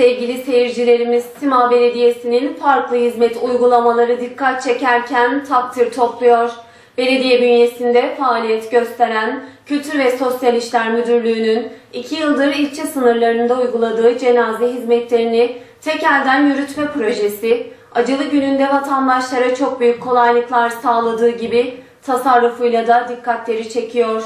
Sevgili seyircilerimiz, Sima Belediyesi'nin farklı hizmet uygulamaları dikkat çekerken takdir topluyor. Belediye bünyesinde faaliyet gösteren Kültür ve Sosyal İşler Müdürlüğü'nün iki yıldır ilçe sınırlarında uyguladığı cenaze hizmetlerini tek yürütme projesi, acılı gününde vatandaşlara çok büyük kolaylıklar sağladığı gibi tasarrufuyla da dikkatleri çekiyor.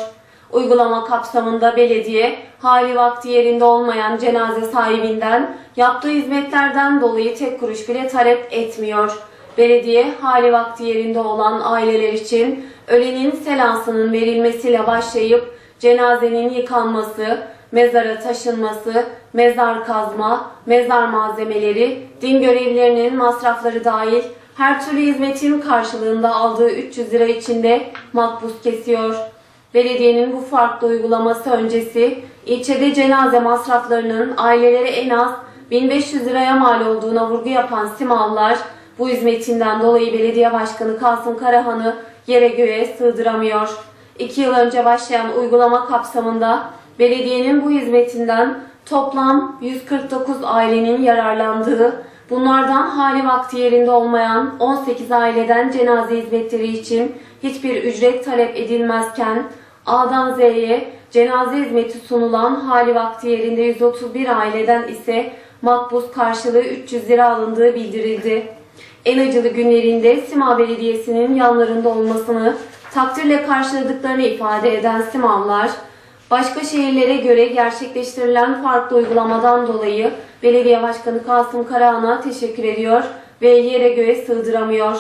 Uygulama kapsamında belediye hali vakti yerinde olmayan cenaze sahibinden yaptığı hizmetlerden dolayı tek kuruş bile talep etmiyor. Belediye hali vakti yerinde olan aileler için ölenin selansının verilmesiyle başlayıp cenazenin yıkanması, mezara taşınması, mezar kazma, mezar malzemeleri, din görevlilerinin masrafları dahil her türlü hizmetin karşılığında aldığı 300 lira içinde makbuz kesiyor. Belediyenin bu farklı uygulaması öncesi ilçede cenaze masraflarının ailelere en az 1500 liraya mal olduğuna vurgu yapan Simavlar bu hizmetinden dolayı belediye başkanı Kasım Karahan'ı yere göğe sığdıramıyor. İki yıl önce başlayan uygulama kapsamında belediyenin bu hizmetinden toplam 149 ailenin yararlandığı, bunlardan hali vakti yerinde olmayan 18 aileden cenaze hizmetleri için hiçbir ücret talep edilmezken A'dan Z'ye cenaze hizmeti sunulan hali vakti yerinde 131 aileden ise makbuz karşılığı 300 lira alındığı bildirildi. En acılı günlerinde Sima Belediyesi'nin yanlarında olmasını takdirle karşıladıklarını ifade eden Simavlar, başka şehirlere göre gerçekleştirilen farklı uygulamadan dolayı Belediye Başkanı Kasım Karahan'a teşekkür ediyor ve yere göğe sığdıramıyor.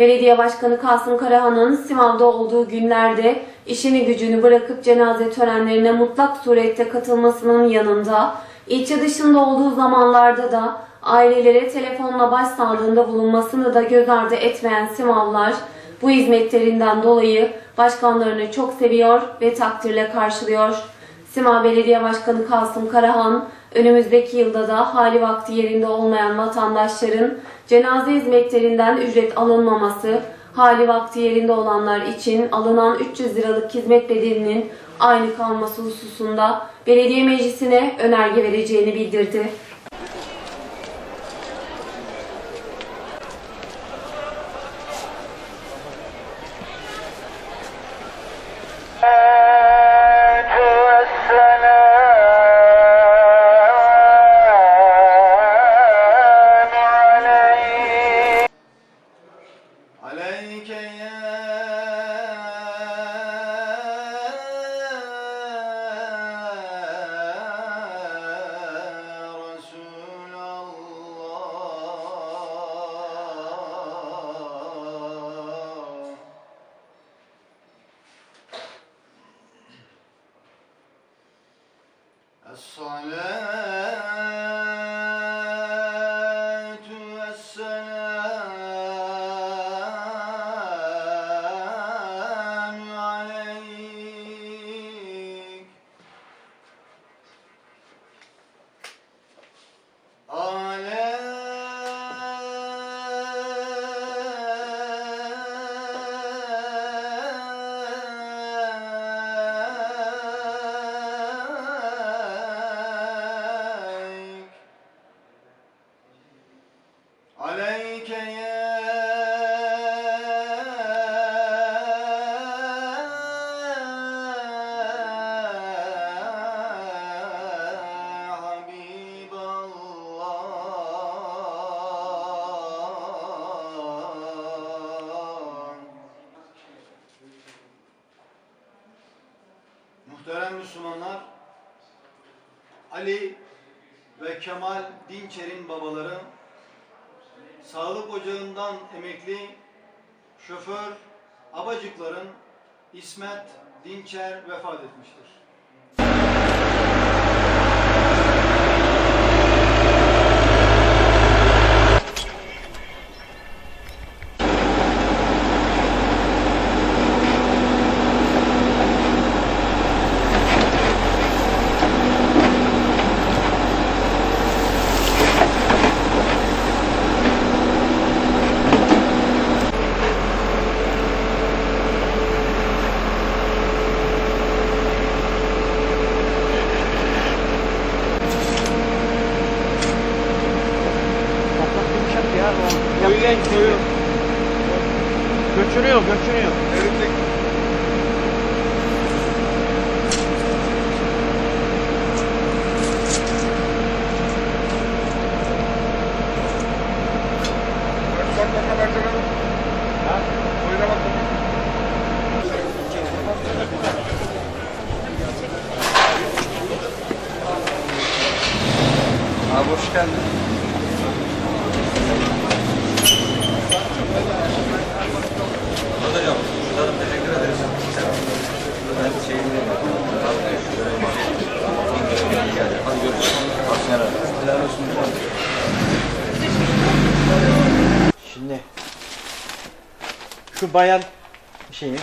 Belediye Başkanı Kasım Karahan'ın Simav'da olduğu günlerde işini gücünü bırakıp cenaze törenlerine mutlak surette katılmasının yanında ilçe dışında olduğu zamanlarda da ailelere telefonla başsağlığında bulunmasını da göz ardı etmeyen Simavlar bu hizmetlerinden dolayı başkanlarını çok seviyor ve takdirle karşılıyor. Sima Belediye Başkanı Kasım Karahan, önümüzdeki yılda da hali vakti yerinde olmayan vatandaşların cenaze hizmetlerinden ücret alınmaması, hali vakti yerinde olanlar için alınan 300 liralık hizmet bedelinin aynı kalması hususunda belediye meclisine önerge vereceğini bildirdi. Es-Salat Müslümanlar, Ali ve Kemal Dinçer'in babaları sağlık ocağından emekli şoför Abacıkların İsmet Dinçer vefat etmiştir. 벽준이 형, 벽준이 형. Bayan şeyi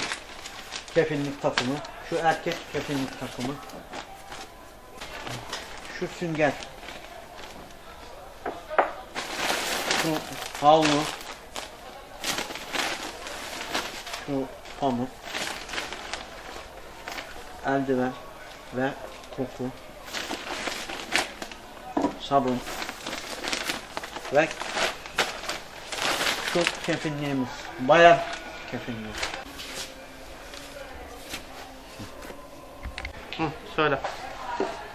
kefinlik takımı, şu erkek kefinlik takımı, şu sünger, şu havlu, şu pamuk, eldiven ve koku, sabun. Ve şu kefinliğimiz. Bayan kefinliği. Hı, söyle.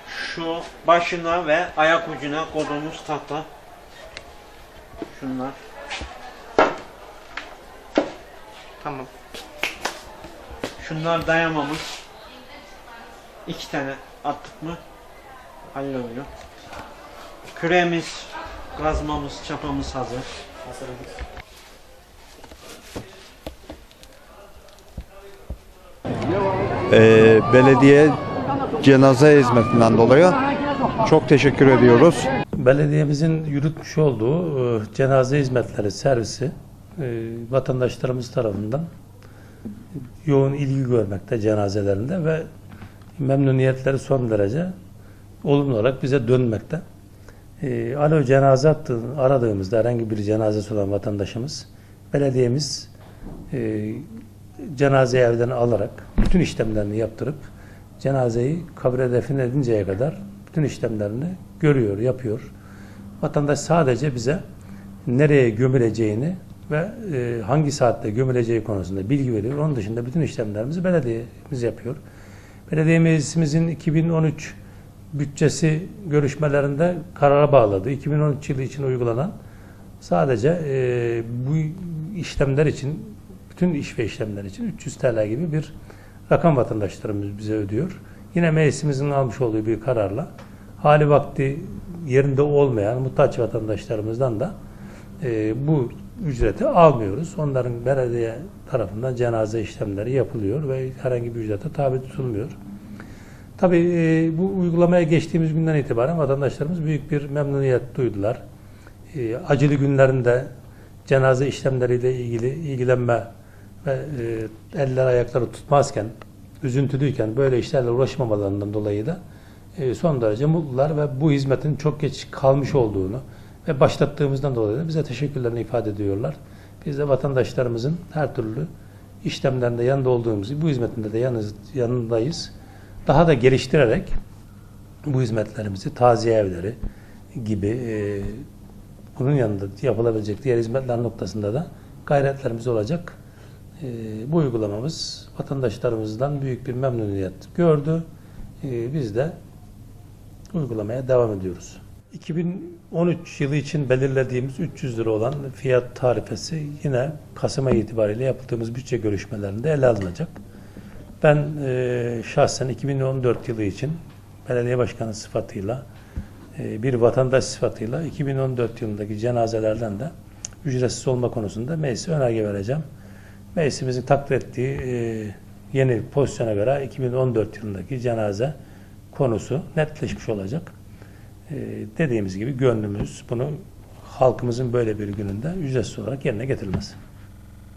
Şu başına ve ayak ucuna koyduğumuz tahta. Şunlar. Tamam. Şunlar dayamamış. İki tane attık mı halloluyor. Küremiz, gazmamız, çapamız hazır. Ee, belediye cenaze hizmetinden dolayı çok teşekkür ediyoruz. Belediyemizin yürütmüş olduğu e, cenaze hizmetleri servisi e, vatandaşlarımız tarafından yoğun ilgi görmekte cenazelerinde ve memnuniyetleri son derece olumlu olarak bize dönmekte. E, alo cenaze attı, aradığımızda herhangi bir cenazesi olan vatandaşımız belediyemiz e, cenazeyi evden alarak bütün işlemlerini yaptırıp cenazeyi kabre defin edinceye kadar bütün işlemlerini görüyor, yapıyor. Vatandaş sadece bize nereye gömüleceğini ve e, hangi saatte gömüleceği konusunda bilgi veriyor. Onun dışında bütün işlemlerimizi belediyemiz yapıyor. Belediyemizin 2013 bütçesi görüşmelerinde karara bağladı. 2013 yılı için uygulanan sadece e, bu işlemler için bütün iş ve işlemler için 300 TL gibi bir rakam vatandaşlarımız bize ödüyor. Yine meclisimizin almış olduğu bir kararla hali vakti yerinde olmayan muhtaç vatandaşlarımızdan da e, bu ücreti almıyoruz. Onların belediye tarafından cenaze işlemleri yapılıyor ve herhangi bir ücrete tabi tutulmuyor. Tabii e, bu uygulamaya geçtiğimiz günden itibaren vatandaşlarımız büyük bir memnuniyet duydular. E, acılı günlerinde cenaze işlemleriyle ilgili ilgilenme ve e, eller ayakları tutmazken, üzüntülüyken böyle işlerle uğraşmamalarından dolayı da e, son derece mutlular ve bu hizmetin çok geç kalmış olduğunu ve başlattığımızdan dolayı da bize teşekkürlerini ifade ediyorlar. Biz de vatandaşlarımızın her türlü işlemlerinde yanında olduğumuz bu hizmetinde de yanındayız. Daha da geliştirerek bu hizmetlerimizi taziye evleri gibi e, bunun yanında yapılabilecek diğer hizmetler noktasında da gayretlerimiz olacak. E, bu uygulamamız vatandaşlarımızdan büyük bir memnuniyet gördü. E, biz de uygulamaya devam ediyoruz. 2013 yılı için belirlediğimiz 300 lira olan fiyat tarifesi yine Kasım ayı itibariyle yaptığımız bütçe görüşmelerinde ele alınacak. Ben e, şahsen 2014 yılı için belediye başkanı sıfatıyla e, bir vatandaş sıfatıyla 2014 yılındaki cenazelerden de ücretsiz olma konusunda meclise önerge vereceğim. Meclisimizin takdir ettiği e, yeni pozisyona göre 2014 yılındaki cenaze konusu netleşmiş olacak. E, dediğimiz gibi gönlümüz bunu halkımızın böyle bir gününde ücretsiz olarak yerine getirilmesi.